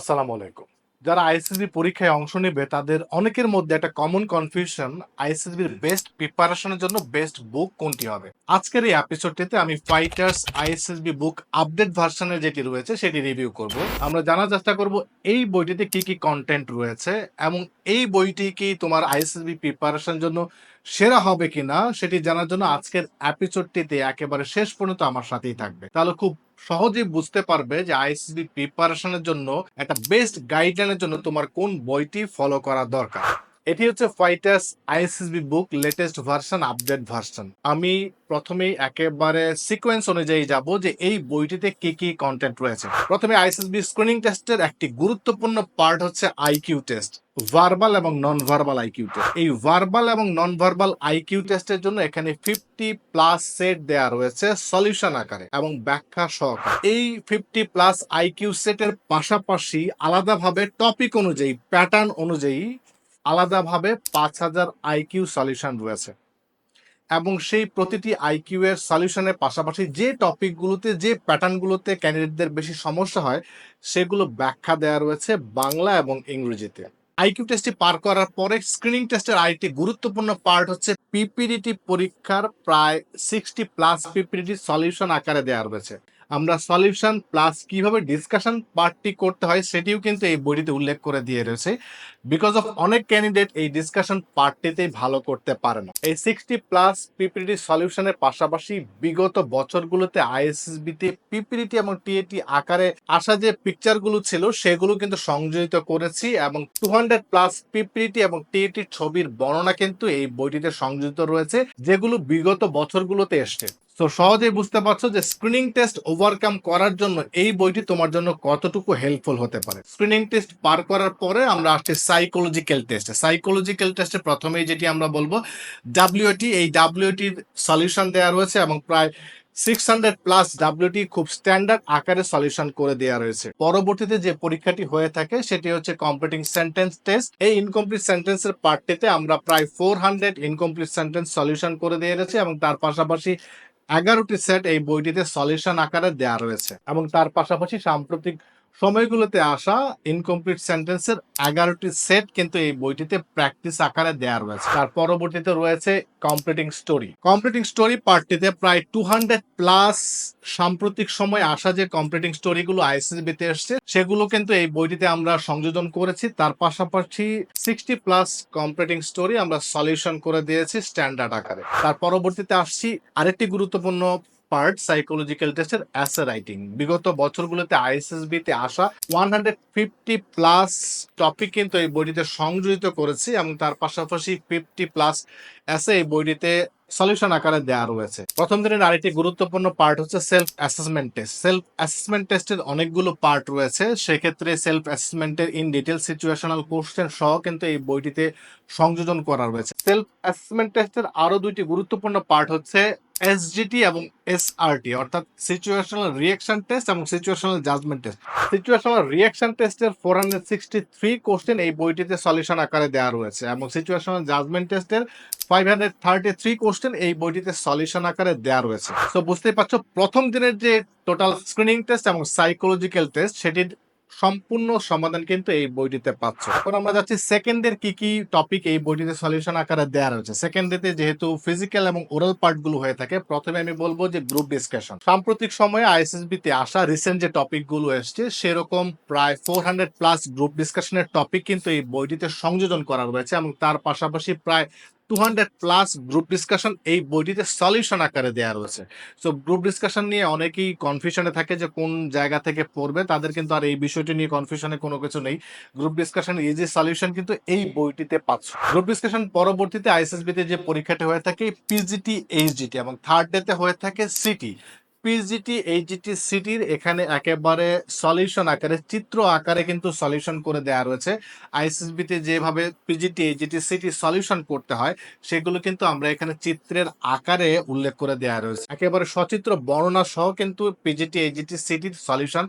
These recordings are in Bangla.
আসসালামু আলাইকুম। যারা আইএসএসবি পরীক্ষায় অংশ নেবে, তাদের অনেকের মধ্যে একটা কমন কনফিউশন আইএসএসবির বেস্ট প্রিপারেশনের জন্য বেস্ট বুক কোনটি হবে? আজকের এই এপিসোডটিতে আমি ফাইটার্স আইএসএসবি বুক আপডেট ভার্সনের যেটি রয়েছে, সেটি রিভিউ করব। আমরা জানার চেষ্টা করব, এই বইটিতে কি কি কন্টেন্ট রয়েছে এবং এই বইটি কি তোমার আইএসএসবি প্রিপারেশনের জন্য সেরা হবে কিনা, সেটি জানার জন্য আজকের এপিসোডটিতে একেবারে শেষ পর্যন্ত আমার সাথেই থাকবে। তাহলে খুব সহজেই বুঝতে পারবে যে আইসিসি প্রিপারেশনের জন্য একটা বেস্ট গাইডলাইনের জন্য তোমার কোন বইটি ফলো করা দরকার। এটি হচ্ছে fighters ISSB book latest version update version আমি প্রথমেই একেবারে সিকোয়েন্স অনুযায়ী যাব যে এই বইটিতে কি কি কন্টেন্ট রয়েছে। প্রথমে আইএসএসবি স্ক্রিনিং টেস্টের একটি গুরুত্বপূর্ণ পার্ট হচ্ছে আইকিউ টেস্ট ভার্বাল এবং নন ভার্বাল আইকিউ টেস্ট এই ভার্বাল এবং নন ভার্বাল আইকিউ টেস্টের জন্য এখানে ফিফটি প্লাস সেট দেয়া রয়েছে সলিউশন আকারে এবং ব্যাখ্যা সহকারে। এই ফিফটি প্লাস আইকিউ সেটের পাশাপাশি আলাদাভাবে টপিক অনুযায়ী প্যাটার্ন অনুযায়ী আলাদাভাবে পাঁচ হাজার আইকিউ সলিউশন রয়েছে। এবং সেই প্রতিটি আইকিউ এর সলিউশনের পাশাপাশি যে টপিকগুলোতে যে প্যাটার্নগুলোতে ক্যান্ডিডেটদের বেশি সমস্যা হয়, সেগুলো ব্যাখ্যা দেওয়া রয়েছে বাংলা এবং ইংরেজিতে। আইকিউ টেস্টটি পার করার পরে স্ক্রিনিং টেস্টের আরেকটি গুরুত্বপূর্ণ পার্ট হচ্ছে পিপিডিটি পরীক্ষার প্রায় সিক্সটি প্লাস পিপিডিটি সলিউশন আকারে দেওয়া রয়েছে। আমরা সলিউশন প্লাস কীভাবে ডিসকাশন পার্টটি করতে হয় সেটিও কিন্তু এই বইটিতে উল্লেখ করে দিয়ে রয়েছে। বিকজ অফ অনেক ক্যান্ডিডেট এই ডিসকাশন পার্টটিতেই ভালো করতে পারে না। এই সিক্সটি প্লাস পিপিডিটি সলিউশনের পাশাপাশি বিগত বছরগুলোতে আইএসএসবিতে পিপিডিটি এবং টিএটি আকারে আসা যে পিকচারগুলো ছিল সেগুলো কিন্তু সংযোজিত করেছি এবং টু হান্ড্রেড প্লাস পিপিডিটি এবং টিএটির ছবির বর্ণনা কিন্তু এই বইটিতে সংযোজিত রয়েছে, যেগুলো বিগত বছরগুলোতে এসছে। তো সহজেই বুঝতে পারছ যে স্ক্রিনিং টেস্ট ওভারকাম করার জন্য এই বইটি তোমার জন্য কতটুকু হেল্পফুল হতে পারে। স্ক্রিনিং টেস্ট পার করার পরে আমরা আসছি সাইকোলজিক্যাল টেস্টে সাইকোলজিক্যাল টেস্টে প্রথমেই যেটি আমরা বলব ডাব্লিউটি এই ডাব্লিউটির সলিউশন দেওয়া রয়েছে এবং প্রায় সিক্স হান্ড্রেড প্লাস ডাব্লিউটি খুব স্ট্যান্ডার্ড আকারে সলিউশন করে দেওয়া রয়েছে। পরবর্তীতে যে পরীক্ষাটি হয়ে থাকে, সেটি হচ্ছে কমপ্লিটিং সেন্টেন্স টেস্ট এই ইনকমপ্লিট সেন্টেন্সের পার্টটিতে আমরা প্রায় four hundred incomplete sentence solution করে দিয়ে রয়েছে এবং তার পাশাপাশি এগারোটি সেট এই বইটিতে সলিউশন আকারে দেওয়া রয়েছে এবং তার পাশাপাশি সাম্প্রতিক সময়গুলোতে আসা ইনকমপ্লিট সেন্টেন্সের এগারোটি সেট কিন্তু এই বইটিতে প্র্যাকটিস আকারে দেওয়া রয়েছে। তার পরবর্তীতে রয়েছে কমপ্লিটিং স্টোরি কমপ্লিটিং স্টোরি পার্টটিতে প্রায় টু হান্ড্রেড প্লাস সাম্প্রতিক সময় আসা যে কমপ্লিটিং স্টোরিগুলো আইসিবিতে এসছে, সেগুলো কিন্তু এই বইটিতে আমরা সংযোজন করেছি। তার পাশাপাশি সিক্সটি প্লাস কমপ্লিটিং স্টোরি আমরা সলিউশন করে দিয়েছি স্ট্যান্ডার্ড আকারে। তার পরবর্তীতে আসছি আরেকটি গুরুত্বপূর্ণ পার্ট সাইকোলজিক্যাল টেস্টের অ্যাসে রাইটিং বিগত বছরগুলোতে আইএসএসবি তে আসা one hundred fifty plus topic কিন্তু এই বইটিতে সংযোজিত করেছি এবং তার পাশাপাশি ফিফটি প্লাস অ্যাসে এই বইটিতে সলিউশন আকারে দেওয়া রয়েছে। প্রথম দিনের আরেকটি গুরুত্বপূর্ণ পার্ট হচ্ছে self assessment test self assessment টেস্টের অনেকগুলো পার্ট রয়েছে। সেক্ষেত্রে সেলফ অ্যাসেসমেন্টের ইন ডিটেল সিচুয়েশনাল কোশ্চেন সহ কিন্তু এই বইটিতে সংযোজন করা রয়েছে। সেলফ অ্যাসেসমেন্ট টেস্টের আরও দুইটি গুরুত্বপূর্ণ পার্ট হচ্ছে এসজিটি এবং এসআরটি অর্থাৎ সিচুয়েশনাল রিয়াকশন টেস্ট এবং situational judgment test situational reaction টেস্টের four hundred sixty three question এই বইটিতে সলিউশন আকারে দেওয়া রয়েছে এবং সিচুয়েশনাল জাজমেন্ট টেস্টের five hundred thirty three question এই বইটিতে সলিউশন আকারে দেওয়া রয়েছে। তো বুঝতেই পারছ, প্রথম দিনের যে টোটাল স্ক্রিনিং টেস্ট এবং সাইকোলজিক্যাল টেস্ট সেটির সম্পূর্ণ সমাধান কিন্তু এই বইটিতে পাচ্ছ। এখন আমরা যাচ্ছি সেকেন্ডের কি কি টপিক এই বইটিতে সলিউশন আকারে দেওয়া রয়েছে। সেকেন্ডেতে যেহেতু ফিজিক্যাল এবং ওরাল পার্টগুলো হয়ে থাকে, প্রথমে আমি বলব যে গ্রুপ ডিসকাশন সাম্প্রতিক সময়ে আইএসএসবি তে আসা রিসেন্ট যে টপিকগুলো এসছে, সেরকম প্রায় ফোর হান্ড্রেড প্লাস গ্রুপ ডিসকাশনের টপিক কিন্তু এই বইটিতে সংযোজন করা রয়েছে এবং তার পাশাপাশি প্রায় two hundred plus group discussion এই বইটিতে সলিউশন আকারে দেওয়া রয়েছে। সো গ্রুপ ডিসকাশন নিয়ে অনেকেই কনফিউশনে থাকে যে কোন জায়গা থেকে পড়বে, তাদের কিন্তু আর এই বিষয়টি নিয়ে কনফিউশনে কোনো কিছু নেই। গ্রুপ ডিসকাশন ইজি সলিউশন কিন্তু এই বইটিতে পাচ্ছ। গ্রুপ ডিসকাশন পরবর্তীতে আইএসএসবি তে যে পরীক্ষাটি হয়ে থাকে পিজিটি এইচডিটি এবং থার্ড ডেতে হয়ে থাকে সিটি পিজিটি এইচজিটি সিটির এখানে একেবারে সলিউশন আকারে, চিত্র আকারে কিন্তু সলিউশন করে দেওয়া রয়েছে। আইসিসবিতে যেভাবে পিজিটি এইচজিটি সিটি সলিউশন করতে হয়, সেগুলো কিন্তু আমরা এখানে চিত্রের আকারে উল্লেখ করে দেওয়া রয়েছে। একেবারে সচিত্র বর্ণনা সহ কিন্তু পিজিটি এইচজিটি সিটির সলিউশন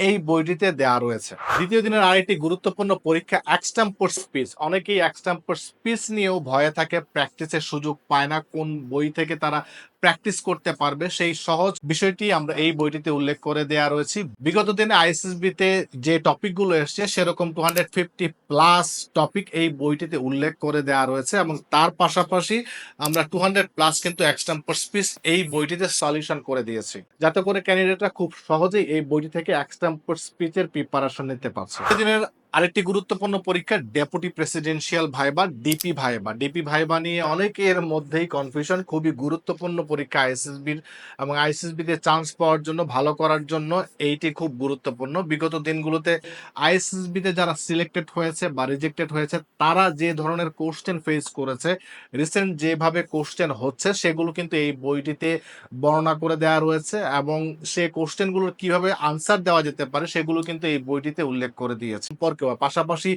এই বইটিতে দেওয়া রয়েছে। দ্বিতীয় দিনের আরেকটি গুরুত্বপূর্ণ পরীক্ষা এক্সটাম্পোর স্পিচ অনেকেই এক্সটাম্পোর স্পিচ নিয়েও ভয়ে থাকে প্র্যাকটিসের সুযোগ পায় না, কোন বই থেকে তারা প্র্যাকটিস করতে পারবে। সেই সহজ বিষয়টি আমরা এই বইটিতে উল্লেখ করে দেওয়া রয়েছে। বিগত দিনে আইএসএসবি তে যে টপিকগুলো এসছে, সেরকম two hundred fifty plus topic এই বইটিতে উল্লেখ করে দেওয়া রয়েছে এবং তার পাশাপাশি আমরা টু হান্ড্রেড প্লাস কিন্তু এক্সটাম্পোর স্পিচ এই বইটিতে সলিউশন করে দিয়েছি। যাতে করে ক্যান্ডিডেটরা খুব সহজেই এই বইটি থেকে এক্সটাম্পোর স্পিচের প্রিপারেশন নিতে পারছ। দিনের আরেকটি গুরুত্বপূর্ণ পরীক্ষা deputy presidential viva DP viva DP viva নিয়ে অনেকের মধ্যেই কনফিউশন খুবই গুরুত্বপূর্ণ পরীক্ষা আইএসএসবির এবং আইএসএসবি তে চান্স পাওয়ার জন্য, ভালো করার জন্য এইটি খুব গুরুত্বপূর্ণ। বিগত দিনগুলোতে আইএসএসবি তে যারা সিলেক্টেড হয়েছে বা রিজেক্টেড হয়েছে, তারা যে ধরনের কোশ্চেন ফেস করেছে রিসেন্ট যেভাবে কোশ্চেন হচ্ছে, সেগুলো কিন্তু এই বইটিতে বর্ণনা করে দেওয়া রয়েছে এবং সে কোশ্চেনগুলোর কীভাবে আনসার দেওয়া যেতে পারে, সেগুলো কিন্তু এই বইটিতে উল্লেখ করে দিয়েছে। সম্পর্কেও পাশাপাশি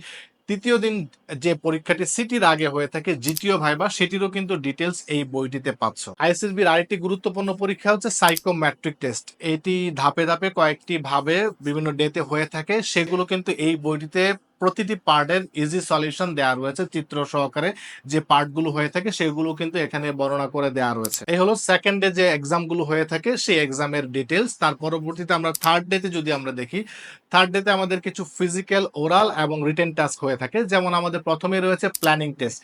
তৃতীয় দিন যে পরীক্ষাটি সিটির আগে হয়ে থাকে, জিটিও ভাইবা, সেটিরও কিন্তু ডিটেলস এই বইটিতে পাচ্ছ। আইএসএসবির আরেকটি গুরুত্বপূর্ণ পরীক্ষা হচ্ছে সাইকোমেট্রিক টেস্ট এটি ধাপে ধাপে কয়েকটি ভাবে বিভিন্ন ডেতে হয়ে থাকে, সেগুলো কিন্তু এই বইটিতে প্রতিটি পার্টের ইজি সলিউশন দেওয়া রয়েছে চিত্র সহকারে। যে পার্টগুলো হয়ে থাকে সেগুলো কিন্তু এখানে বর্ণনা করে দেওয়া রয়েছে। এই হলো সেকেন্ড ডে যে এক্সামগুলো হয়ে থাকে সেই এক্সামের ডিটেলস তার পরবর্তীতে আমরা থার্ড ডেতে যদি আমরা দেখি থার্ড ডেতে আমাদের কিছু ফিজিক্যাল ওরাল এবং রিটেন টাস্ক হয়ে থাকে। যেমন আমাদের প্রথমে রয়েছে প্ল্যানিং টেস্ট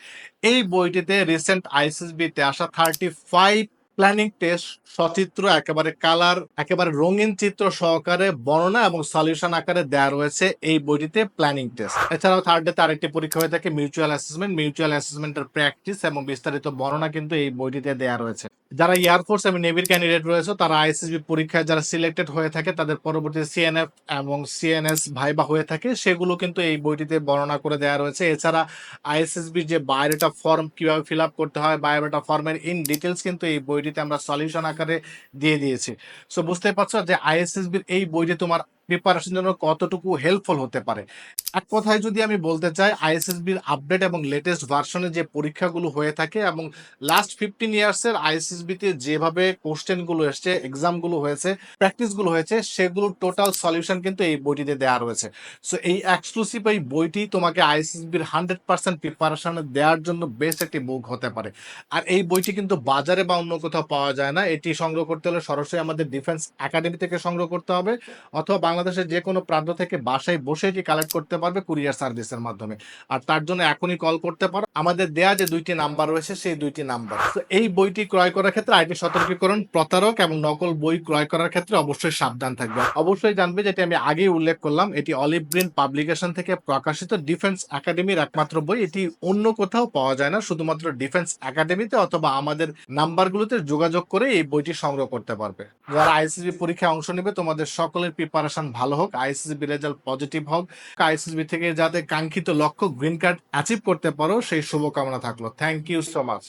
এই বইটিতে রিসেন্ট আইসিসবিতে আসা থার্টি ফাইভ প্ল্যানিং টেস্ট সচিত্র, একেবারে কালার একেবারে রঙিন চিত্র সহকারে বর্ণনা এবং সলিউশন আকারে দেওয়া রয়েছে এই বইটিতে প্ল্যানিং টেস্ট এছাড়াও থার্ড ডে ডেতে আরেকটি পরীক্ষা হয়ে থাকে মিউচুয়াল অ্যাসেসমেন্ট মিউচুয়াল অ্যাসেসমেন্টের প্র্যাকটিস এবং বিস্তারিত বর্ণনা কিন্তু এই বইটিতে দেওয়া রয়েছে। যারা এয়ারফোর্স এবং নেভির ক্যান্ডিডেট রয়েছে, তারা আইএসএসবি পরীক্ষায় যারা সিলেক্টেড হয়ে থাকে, তাদের পরবর্তী সিএনএফ এবং সিএনএস ভাইবা হয়ে থাকে, সেগুলো কিন্তু এই বইটিতে বর্ণনা করে দেওয়া রয়েছে। এছাড়া আইএসএসবি যে বায়োডাটা ফর্ম কীভাবে ফিল আপ করতে হয় বায়োডাটা ফর্মের ইন ডিটেলস কিন্তু এই বইটিতে আমরা সলিউশন আকারে দিয়ে দিয়েছি। সো বুঝতে পারছ যে আইএসএসবির এই বইটি তোমার প্রিপারেশন জন্য কতটুকু হেল্পফুল হতে পারে? এক কথায় যদি আমি বলতে চাই আইএসএসবির আপডেট এবং লেটেস্ট ভার্সনে যে পরীক্ষাগুলো হয়ে থাকে এবং লাস্ট ফিফটিন ইয়ার্সের আইএসএসবিতে যেভাবে কোশ্চেনগুলো এসছে এক্সামগুলো হয়েছে প্র্যাকটিসগুলো হয়েছে, সেগুলোর টোটাল সলিউশন কিন্তু এই বইটিতে দেওয়া রয়েছে। সো এই এক্সক্লুসিভ এই বইটি তোমাকে আইএসএসবির হান্ড্রেড পার্সেন্ট প্রিপারেশন দেওয়ার জন্য বেস্ট একটি বুক হতে পারে। আর এই বইটি কিন্তু বাজারে বা অন্য কোথাও পাওয়া যায় না। এটি সংগ্রহ করতে হলে সরাসরি আমাদের ডিফেন্স একাডেমি থেকে সংগ্রহ করতে হবে অথবা বাংলাদেশের যে কোনো প্রান্ত থেকে বাসায় বসে এটি কালেক্ট করতে পারবে কুরিয়ার সার্ভিসের মাধ্যমে? আর তার জন্য এখনই কল করতে পারো। আমাদের দেয়া যে দুইটি নাম্বার রয়েছে, সেই দুইটি নাম্বার তো এই বইটি ক্রয় করার ক্ষেত্রে আইটি সতর্কীকরণ, প্রতারক এবং নকল বই ক্রয় করার ক্ষেত্রে অবশ্যই সাবধান থাকবে। অবশ্যই জানবে যেটি আমি আগেই উল্লেখ করলাম, এটি অলিভ গ্রিন পাবলিকেশন থেকে প্রকাশিত ডিফেন্স একাডেমির একমাত্র বই। এটি অন্য কোথাও পাওয়া যায় না, শুধুমাত্র ডিফেন্স একাডেমিতে অথবা আমাদের নাম্বারগুলোতে যোগাযোগ করে এই বইটি সংগ্রহ করতে পারবে। যারা আইসিসবি পরীক্ষায় অংশ নেবে, তোমাদের সকলের প্রিপারেশন ভালো হোক আইসিসবি রেজাল্ট পজিটিভ হোক আইসিসি থেকে যাতে কাঙ্ক্ষিত লক্ষ্য গ্রিন কার্ড অ্যাচিভ করতে পারো, সেই শুভকামনা থাকল। Thank you so much